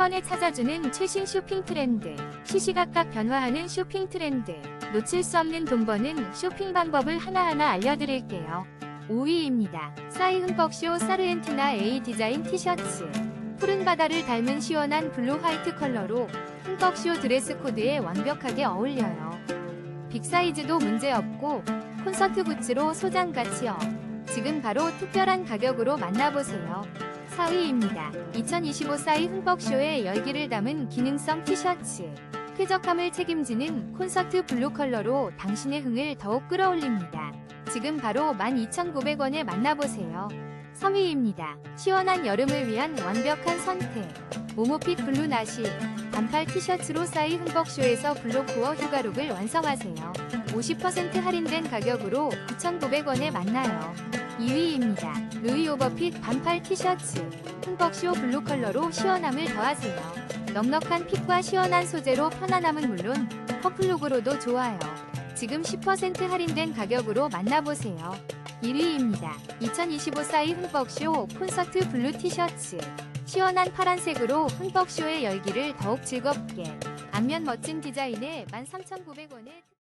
번에 찾아주는 최신 쇼핑 트렌드, 시시각각 변화하는 쇼핑 트렌드, 놓칠 수 없는 돈 버는 쇼핑 방법을 하나하나 알려드릴게요. 5위입니다. 사이 흠뻑쇼 사르엔티나 A 디자인 티셔츠. 푸른 바다를 닮은 시원한 블루 화이트 컬러로 흠뻑쇼 드레스 코드에 완벽하게 어울려요. 빅 사이즈도 문제없고 콘서트 굿즈로 소장 가치업. 지금 바로 특별한 가격으로 만나보세요. 4위입니다. 2025 사이 흠뻑쇼의 열기를 담은 기능성 티셔츠. 쾌적함을 책임지는 콘서트 블루 컬러로 당신의 흥을 더욱 끌어올립니다. 지금 바로 12,900원에 만나보세요. 3위입니다. 시원한 여름을 위한 완벽한 선택. 모모핏 블루 나시. 반팔 티셔츠로 사이 흠뻑쇼에서 블로코어 휴가룩을 완성하세요. 50% 할인된 가격으로 9,900원에 만나요. 2위입니다. 루이 오버핏 반팔 티셔츠. 흠뻑쇼 블루 컬러로 시원함을 더하세요. 넉넉한 핏과 시원한 소재로 편안함은 물론 퍼플룩으로도 좋아요. 지금 10% 할인된 가격으로 만나보세요. 1위입니다. 2025 사이 흠뻑쇼 콘서트 블루 티셔츠. 시원한 파란색으로 흠뻑쇼의 열기를 더욱 즐겁게. 앞면 멋진 디자인에 13,900원에